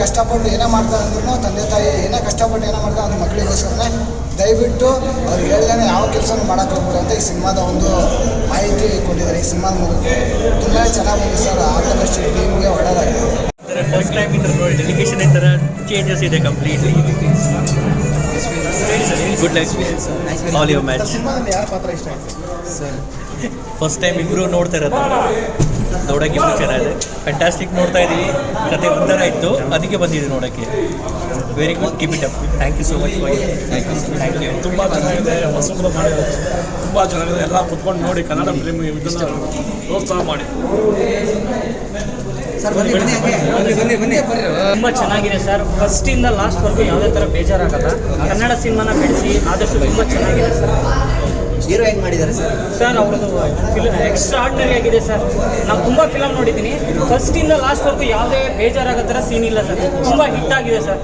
ಕಷ್ಟಪಟ್ಟು ಏನೇ ಮಾಡ್ತಾರೆ ಅಂದ್ರೂ ತಂದೆ ತಾಯಿ ಏನೇ ಕಷ್ಟಪಟ್ಟು ಏನೇ ಮಾಡ್ತಾರೆ ಅಂದ್ರೆ ಮಕ್ಕಳಿಗೋಸ್ಕರನೇ ದಯವಿಟ್ಟು ಅವ್ರು ಹೇಳ್ದೇನೆ ಯಾವ ಕೆಲಸನೂ ಮಾಡೋಕ್ಕೆ ಹೋಗ್ಬೋದು ಅಂತ ಈ ಸಿನಿಮಾದ ಒಂದು ಮಾಹಿತಿ ಕೊಟ್ಟಿದ್ದಾರೆ. ಈ ಸಿನಿಮಾದ ಮೂಲಕ ತುಂಬ ಚೆನ್ನಾಗಿ ಬಂದಿದೆ ಸರ್ ಆದಷ್ಟು ಟೀಮ್ಗೆ ಒಳ್ಳೆಯದಾಗಿದೆ ಫಸ್ಟ್ ಟೈಮ್ ಈ ಥರ ನೋಡಿ ಡೆಲಿಕೇಶನ್ ಈ ಥರ ಚೇಂಜಸ್ ಇದೆ completely good experience all your match ಸಿನಿಮಾದಲ್ಲಿ ಯಾರ ಪಾತ್ರ ಇಷ್ಟ ಆಯ್ತು? ಫಸ್ಟ್ ಟೈಮ್ ಇಬ್ಬರು ನೋಡ್ತಾ ಇರೋದು. ನೋಡೋಕೆ ಇನ್ನೂ ಚೆನ್ನಾಗಿದೆ ಫ್ಯಾಂಟಾಸ್ಟಿಕ್ ನೋಡ್ತಾ ಇದ್ದೀವಿ. ಕತೆ ಒಂಥರ ಇತ್ತು. ಅದಕ್ಕೆ ಬಂದಿದೆ ನೋಡೋಕ್ಕೆ very good keep it up thank you so much for thank you ತುಂಬ ಚೆನ್ನಾಗಿದೆ. ಹೊಸಬ್ರು ಮಾಡಿದ್ದಾರೆ ತುಂಬ ಚೆನ್ನಾಗಿದೆ. ಎಲ್ಲ ಕುತ್ಕೊಂಡು ನೋಡಿ ಕನ್ನಡ ಫಿಲ್ಮ್ ಇದನ್ನ ಪ್ರೋತ್ಸಾಹ ಮಾಡಿ. ತುಂಬ ಚೆನ್ನಾಗಿದೆ ಸರ್ ಫಸ್ಟಿಂದ ಲಾಸ್ಟ್ವರೆಗೂ ಯಾವುದೇ ಥರ ಬೇಜಾರಾಗಲ್ಲ. ಕನ್ನಡ ಸಿನಿಮಾನ ಬೆಳೆಸಿ ಆದಷ್ಟು ತುಂಬ ಚೆನ್ನಾಗಿದೆ ಸರ್ ಹೀರೋ ಹೆಂಗ್ ಮಾಡಿದ್ದಾರೆ ಸರ್? ಸರ್ ಅವ್ರದ್ದು ಫಿಲ್ಮ್ ಎಕ್ಸ್ಟ್ರಾ ಆರ್ಡಿನರಿ ಆಗಿದೆ ಸರ್. ನಾವು ತುಂಬ ಫಿಲಮ್ ನೋಡಿದ್ದೀನಿ. ಫಸ್ಟಿಂದ ಲಾಸ್ಟ್ವರೆಗೂ ಯಾವುದೇ ಬೇಜಾರಾಗೋ ಥರ ಸೀನ್ ಇಲ್ಲ ಸರ್. ತುಂಬ ಹಿಟ್ ಆಗಿದೆ ಸರ್.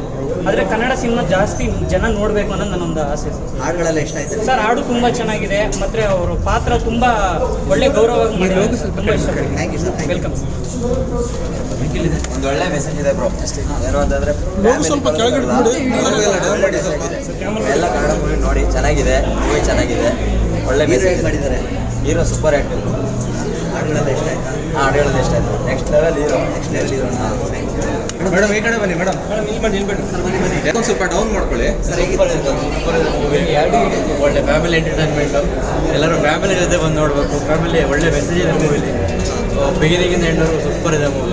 ಆದರೆ ಕನ್ನಡ ಸಿನಿಮಾ ಜಾಸ್ತಿ ಜನ ನೋಡಬೇಕು ಅನ್ನೋದು ನನ್ನೊಂದು ಆಸೆ ಸರ್. ಹಾಡುಗಳೆಲ್ಲ ಇಷ್ಟ ಆಯ್ತು ಸರ್ ಹಾಡು ತುಂಬ ಚೆನ್ನಾಗಿದೆ. ಮತ್ತು ಅವರ ಪಾತ್ರ ತುಂಬ ಒಳ್ಳೆ ಗೌರವವಾಗಿ ಮಾಡಿರೋದು. ತುಂಬ ಇಷ್ಟ ಥ್ಯಾಂಕ್ ಯು ಸರ್ ವೆಲ್ಕಮ್ ಒಂದು ಒಳ್ಳೆ ಮೆಸೇಜ್ ಇದೆ ಬ್ರೋ ಏನು ಅಂತಂದ್ರೆ. ಎಲ್ಲ ಕನ್ನಡ ಮೂವಿ ನೋಡಿ. ಚೆನ್ನಾಗಿದೆ. ಮೂವಿ ಚೆನ್ನಾಗಿದೆ. ಒಳ್ಳೆ ಮೆಸೇಜ್ ಮಾಡಿದ್ದಾರೆ? ಹೀರೋ ಸೂಪರ್ ಆ್ಯಕ್ಟರ್ ಹಾಡುಗಳೆಲ್ಲ ಇಷ್ಟ ಆಯ್ತಾ? ಹಾಂ ಹಾಡುಗಳೆಲ್ಲ ಇಷ್ಟ ಆಯಿತು? Next level hero next level hero madam ಈ ಕಡೆ ಬನ್ನಿ ಮೇಡಮ್ ಒಂದು ಸ್ವಲ್ಪ ಡೌನ್ ಮಾಡ್ಕೊಳ್ಳಿ. ಸರ್ ಎರಡು ಒಳ್ಳೆ ಫ್ಯಾಮಿಲಿ ಎಂಟರ್ಟೈನ್ಮೆಂಟು ಎಲ್ಲರೂ ಫ್ಯಾಮಿಲಿ ಜೊತೆ ಬಂದು ನೋಡಬೇಕು. ಫ್ಯಾಮಿಲಿ ಒಳ್ಳೆ ಮೆಸೇಜ್ ಇದೆ ಮೂವಿಲಿ ಬಿಗಿನಿಂಗಿಂದ ಎಂಡರು ಸೂಪರ್ ಇದೆ ಮೂವಿ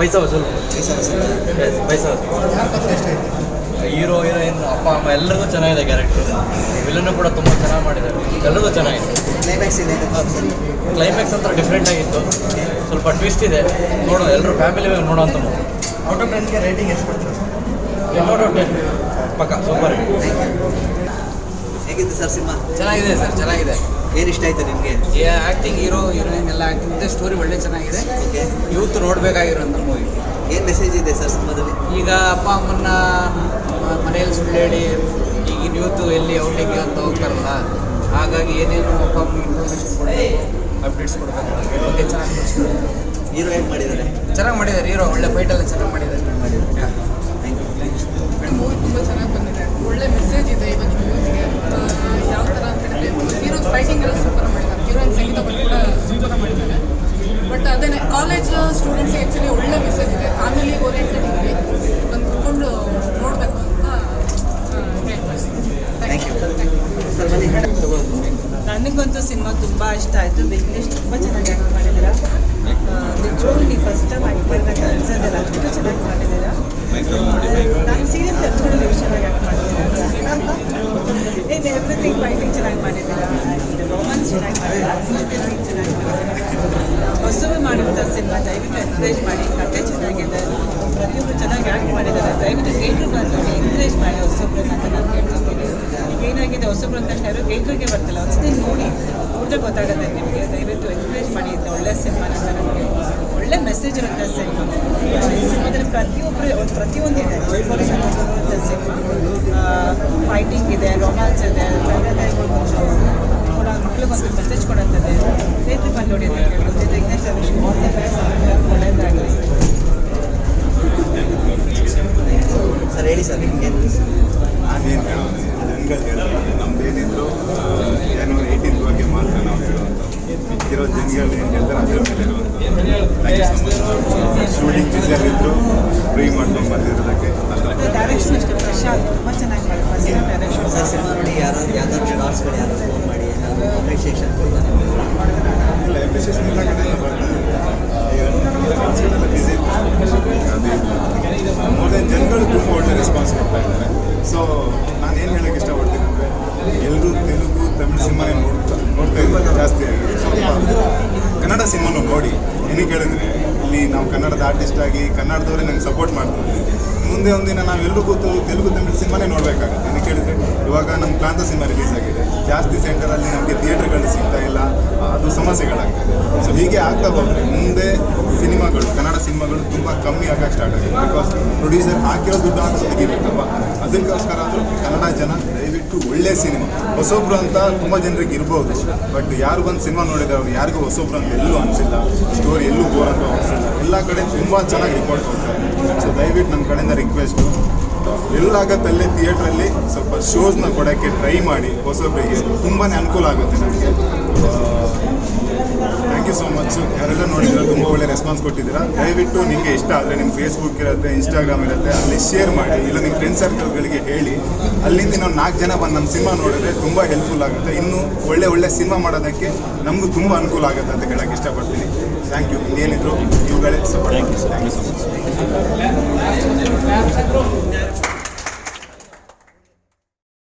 ಪೈಸಾ ವಸೂಲು Yes, ಪೈಸಾ ಹೀರೋ ಹೀರೋಯಿನ್ ಅಪ್ಪ ಅಮ್ಮ ಎಲ್ಲರಿಗೂ ಚೆನ್ನಾಗಿದೆ ಕ್ಯಾರೆಕ್ಟರ್ ವಿಲನ್ನು ಕೂಡ ತುಂಬ ಚೆನ್ನಾಗಿ ಮಾಡಿದ್ದಾರೆ. ಎಲ್ಲರಿಗೂ ಚೆನ್ನಾಗಿದೆ. ಕ್ಲೈಮ್ಯಾಕ್ಸ್ ಇದೆ ಕ್ಲೈಮ್ಯಾಕ್ಸ್ ಅಂತ ಡಿಫ್ರೆಂಟ್ ಆಗಿತ್ತು. ಸ್ವಲ್ಪ ಟ್ವಿಸ್ಟ್ ಇದೆ. ನೋಡೋ ಎಲ್ಲರೂ ಫ್ಯಾಮಿಲಿ ನೋಡೋಂಥ ಮೂವಿ ಔಟ್ ಆಫ್ ಟೆನ್ಗೆ ರೇಟಿಂಗ್ ಎಷ್ಟು ಕೊಡ್ತೀರಾ ಔಟ್ ಆಫ್ ಟೆನ್ ಪಕ್ಕ ಸೂಪರ್ ಹೇಗಿದೆ ಸರ್ ಸಿನಿಮಾ? ಚೆನ್ನಾಗಿದೆ ಸರ್ ಚೆನ್ನಾಗಿದೆ. ಏನು ಇಷ್ಟ ಆಯ್ತು ನಿಮಗೆ? ಆ್ಯಕ್ಟಿಂಗ್ ಹೀರೋ ಹೀರೋಯಿನ್ ಎಲ್ಲ ಆ್ಯಕ್ಟಿಂಗ್ ಇದೆ ಸ್ಟೋರಿ ಒಳ್ಳೆ ಚೆನ್ನಾಗಿದೆ. ಯೂತ್ ನೋಡಬೇಕಾಗಿರೋಂಥ ಮೂವಿ ಏನು ಮೆಸೇಜ್ ಇದೆ ಸರ್ ಸಿನಿಮಾದಲ್ಲಿ? ಈಗ ಅಪ್ಪ ಅಮ್ಮನ್ನ ಮನೆಯಲ್ಲಿ ಸುಳ್ಳೇಳಿ ಈಗಿನ ಯೂತ್ ಎಲ್ಲಿ ಔಟಿಂಗ್ ಅಂತ ಹೋಗ್ತಾರಲ್ಲ ಹಾಗಾಗಿ ಏನೇನು ಅಪ್ಪ ಅಮ್ಮ ಇನ್ಫಾರ್ಮೇಷನ್ ಕೊಡಬೇಕು ಅಪ್ಡೇಟ್ಸ್ ಕೊಡಬೇಕು ಅದ್ರ ಬಗ್ಗೆ ಚೆನ್ನಾಗಿ ಹೀರೋ ಹೇಗೆ ಮಾಡಿದ್ದಾರೆ? ಚೆನ್ನಾಗಿ ಮಾಡಿದ್ದಾರೆ ಹೀರೋ ಒಳ್ಳೆ ಫೈಟ್ ಎಲ್ಲ ಚೆನ್ನಾಗಿ ಮಾಡಿದ್ದಾರೆ. ಥ್ಯಾಂಕ್ ಯು ಮೂವಿ ತುಂಬ ಚೆನ್ನಾಗಿ ಬಂದಿದೆ. ಒಳ್ಳೆ ಮೆಸೇಜ್ ಇದೆ ಇವತ್ತು ಯೂತ್ಗೆ ಯಾವ ಥರ ಅಂತ ಹೇಳಿದ್ರೆ ಹೀರೋ ಫೈಟಿಂಗ್ ಎಲ್ಲ ಸೂಪರ್ ಮಾಡಿದ್ದಾರೆ ಹೀರೋಯಿನ್ ಸಂಗೀತ ಬಗ್ಗೆ ಕೂಡ ಸೂಪರ್ ಮಾಡಿದ್ದಾರೆ ಬಟ್ ಅದೇ ಕಾಲೇಜ್ ಸ್ಟೂಡೆಂಟ್ಸ್ ಆ್ಯಕ್ಚುಲಿ ಒಳ್ಳೆ ಮೆಸೇಜ್ ಇದೆ ಫ್ಯಾಮಿಲಿ ಓರಿಯೆಂಟೆಡ್ ಇದೆ ಬಂದು ಕುತ್ಕೊಂಡು ನೋಡಬೇಕು ಅಂತ ಥ್ಯಾಂಕ್ ಯು ಸರ್ ಬನ್ನಿ ನನಗಂತೂ ಸಿನಿಮಾ ತುಂಬ ಇಷ್ಟ ಆಯಿತು ಬಿಸ್ನೆಸ್ ತುಂಬ ಚೆನ್ನಾಗಿ ಆ್ಯಕ್ಟ್ ಮಾಡಿದ್ದೀರಾ ನಿಜವಾಗ್ಲೂ ನೀವು ಫಸ್ಟ್ ಟೈಮ್ ಆ್ಯಕ್ಟ್ ಮಾಡಿದಾಗ ಅನ್ಸೋದಿಲ್ಲ ಅಷ್ಟು ಚೆನ್ನಾಗಿ ಮಾಡಿದ್ದೀರಾ ನಾನು ಸೀರಿಯಸ್ ಅಷ್ಟು ನೀವು ಚೆನ್ನಾಗಿ ಆ್ಯಕ್ಟ್ ಮಾಡಿದ್ದೀರಾ ಇನ್ನು ಎವ್ರಿಥಿಂಗ್ ಫೈಟಿಂಗ್ ಚೆನ್ನಾಗಿ ಮಾಡಿದ್ದೀರಾ ರೋಮನ್ಸ್ ಚೆನ್ನಾಗಿ ಹೊಸಬು ಸಿನಿಮಾ, ದಯವಿಟ್ಟು ಎನ್ಕರೇಜ್ ಮಾಡಿ. ಕತೆ ಚೆನ್ನಾಗಿದೆ. ಪ್ರತಿಯೊಬ್ಬರು ಚೆನ್ನಾಗಿ ಆ್ಯಕ್ಟ್ ಮಾಡಿದ್ದಾರೆ. ದಯವಿಟ್ಟು ಗೇಟ್ರು ಬಂದು ಎನ್ಕರೇಜ್ ಮಾಡಿ ಹೊಸಬ್ರನ್ನ ಅಂತ ನಾನು ಹೇಳ್ತಿದ್ದೀನಿ ಈಗ ಏನಾಗಿದೆ ಹೊಸಬ್ರು ಅಂತ ಯಾರು ಗೇಟ್ರಿಗೆ ಬರ್ತಿಲ್ಲ. ಒಂದ್ಸತಿ ನೋಡಿ ಊಟ ಗೊತ್ತಾಗುತ್ತೆ ನಿಮಗೆ. ದಯವಿಟ್ಟು ಎನ್ಕರೇಜ್ ಮಾಡಿ ಅಂತ ಒಳ್ಳೆ ಸಿನಿಮಾ ಅಂತ ನಮಗೆ ಒಳ್ಳೆ ಮೆಸೇಜ್ ಇರುತ್ತೆ ಸಿನಿಮಾ. ಈ ಸಿನಿಮಾದಲ್ಲಿ ಪ್ರತಿಯೊಬ್ಬರು ಪ್ರತಿಯೊಂದಿದೆ ಸಿನಿಮಾ. ಫೈಟಿಂಗ್ ಇದೆ ರೊಮ್ಯಾನ್ಸ್ ಇದೆ ಮಕ್ಳಿಗೊಂದು ಮೆಸೇಜ್ ಕೊಡುತ್ತದೆ ಸೇತು ಬಂದು ನೋಡಿ ಅಂತ ಹೇಳ್ಬೋದು ವಿಘ್ನೇಶ್ ಒಳ್ಳೆಯದಾಗಲಿ ಸರ್ ಹೇಳಿ ಸರ್ ನಿಮಗೆ ನಾನೇನು ಹೇಳೋದು? ಜನಗಳು ಹೇಳೋದು ನಮ್ದೇನಿದ್ರು ಜನವರಿ ಏಯ್ಟೀನ್ ಬಗ್ಗೆ ಮಾತ್ರ ನಾವು ಹೇಳುವಂಥ ಮಿಕ್ಕಿರೋ ಜನಗಳು ಏನು ಹೇಳ್ತಾರೆ ಅದ್ರ ಮೇಲೆ ಇರುವಂಥ ಶೂಟಿಂಗ್ ಬಂದಿರೋದಕ್ಕೆ ಮತ್ತು ಡೈರೆಕ್ಷನ್ ಅಷ್ಟೇ ಪ್ರಶಾಂತ್ ತುಂಬ ಚೆನ್ನಾಗಿ ಮಾಡಿ first time direction sir cinema ನೋಡಿ ಯಾರೋ ಯಾವ್ದಾದ್ರು ಸ್ಟಾರ್ಸ್ಗಳು ಯಾರೋ ಫೋನ್ ಮಾಡಿ ಅಪ್ರಿಷಿಯೇಷನ್ ಇಲ್ಲ ಎಪ್ರಿಷಿಯೇಷನ್ ಎಲ್ಲ ಕಡೆ ಎಲ್ಲ ಬರ್ತಾರೆ ಬಿಸಿ ಮೋರ್ ದೆನ್ ಜನಗಳು ತುಂಬ ಒಳ್ಳೆ ರೆಸ್ಪಾನ್ಸ್ ಕೊಡ್ತಾ ಇದ್ದಾರೆ. ಸೊ ನಾನು ಏನು ಹೇಳಕ್ಕೆ ಇಷ್ಟಪಡ್ತೀನಿ ಅಂದರೆ ಎಲ್ಲರೂ ತೆಲುಗು, ತಮಿಳು ಸಿನಿಮಾನೇ ನೋಡ್ತಾ ನೋಡ್ತಾ ಜಾಸ್ತಿ ಆಗಿದೆ. ಕನ್ನಡ ಸಿನಿಮಾನು ನೋಡಿ. ಏನಕ್ಕೆ ಹೇಳಿದ್ರೆ ಇಲ್ಲಿ ನಾವು ಕನ್ನಡದ ಆರ್ಟಿಸ್ಟ್ ಆಗಿ ಕನ್ನಡದವರೇ ನಂಗೆ ಸಪೋರ್ಟ್ ಮಾಡ್ತಾರೆ. ಮುಂದೆ ಒಂದಿನ ನಾವು ಎಲ್ಲರೂ ಕೂತು ತೆಲುಗು, ತಮಿಳು ಸಿನಿಮಾನೇ ನೋಡಬೇಕಾಗುತ್ತೆ. ಅದಕ್ಕೆ ಹೇಳಿದ್ರೆ, ಇವಾಗ ನಮ್ಮ ಪ್ರಾಂತ ಸಿನಿಮಾ ರಿಲೀಸ್ ಆಗಿದೆ. ಜಾಸ್ತಿ ಸೆಂಟರಲ್ಲಿ ನಮಗೆ ಥಿಯೇಟರ್ಗಳು ಸಿಗ್ತಾ ಇಲ್ಲ. ಅದು ಸಮಸ್ಯೆಗಳಾಗ್ತದೆ. ಸೊ ಹೀಗೆ ಆಗ್ತಾ ಹೋದರೆ ಮುಂದೆ ಸಿನಿಮಾಗಳು, ಕನ್ನಡ ಸಿನಿಮಾಗಳು ತುಂಬ ಕಮ್ಮಿ ಆಗಕ್ಕೆ ಸ್ಟಾರ್ಟ್ ಆಗಿದೆ ಬಿಕಾಸ್ ಪ್ರೊಡ್ಯೂಸರ್ ಹಾಕಿರೋ ದುಡ್ಡು ಹಾಕಿ ತೆಗಿಬೇಕಲ್ವ ಅದಕ್ಕೋಸ್ಕರ ಆದರೂ ಕನ್ನಡ ಜನ ದಯವಿಟ್ಟು ಒಳ್ಳೆ ಸಿನಿಮಾ. ಹೊಸೊಬ್ರು ಅಂತ ತುಂಬ ಜನರಿಗೆ ಇರ್ಬೋದು. ಬಟ್ ಯಾರು ಬಂದು ಸಿನಿಮಾ ನೋಡಿದ್ರೆ ಅವ್ರು ಯಾರಿಗೂ ಹೊಸೊಬ್ರು ಅಂತ ಎಲ್ಲೂ ಅನಿಸಿಲ್ಲ. ಸ್ಟೋರಿ ಎಲ್ಲೂ ಬೋರ್ ಅಂತ ಅನಿಸಿಲ್ಲ. ಎಲ್ಲ ಕಡೆ ತುಂಬ ಚೆನ್ನಾಗಿ ರಿಪೋರ್ಟ್ ಕೊಡ್ತಾರೆ. ಸೊ ದಯವಿಟ್ಟು ನನ್ನ ಕಡೆಯಿಂದ ರಿಕ್ವೆಸ್ಟು ಎಲ್ಲಾಗತ್ತಲ್ಲೇ ಥಿಯೇಟ್ರಲ್ಲಿ ಸ್ವಲ್ಪ ಶೋಸ್ನ ಕೊಡೋಕ್ಕೆ ಟ್ರೈ ಮಾಡಿ ಹೊಸೊಬ್ಬರಿಗೆ ತುಂಬಾ ಅನುಕೂಲ ಆಗುತ್ತೆ ನನಗೆ ಯು ಸೋ ಮಚ್ ಯಾರೆಲ್ಲ ನೋಡಿದ್ರೆ ತುಂಬ ಒಳ್ಳೆ ರೆಸ್ಪಾನ್ಸ್ ಕೊಟ್ಟಿದ್ದೀರಾ? ದಯವಿಟ್ಟು ನಿಮಗೆ ಇಷ್ಟ ಆದರೆ ನಿಮ್ಮ ಫೇಸ್ಬುಕ್ ಇರುತ್ತೆ ಇನ್ಸ್ಟಾಗ್ರಾಮ್ ಇರುತ್ತೆ ಅಲ್ಲಿ ಶೇರ್ ಮಾಡಿ ಇಲ್ಲ ನಿಮ್ಮ ಫ್ರೆಂಡ್ ಸರ್ಕಲ್ಗಳಿಗೆ ಹೇಳಿ. ಅಲ್ಲಿಂದ ನಾವು ನಾಲ್ಕು ಜನ ಬಂದು ನಮ್ಮ ಸಿನಿಮಾ ನೋಡಿದ್ರೆ ತುಂಬ ಹೆಲ್ಪ್ಫುಲ್ ಆಗುತ್ತೆ. ಇನ್ನು ಒಳ್ಳೆ ಒಳ್ಳೆ ಸಿನಿಮಾ ಮಾಡೋದಕ್ಕೆ ನಮಗೂ ತುಂಬ ಅನುಕೂಲ ಆಗುತ್ತೆ ಅಂತ ಹೇಳಕ್ಕೆ ಇಷ್ಟಪಡ್ತೀನಿ. ಥ್ಯಾಂಕ್ ಯು ಇನ್ನೇನಿದ್ರು ಇವುಗಳೇ support thank you so much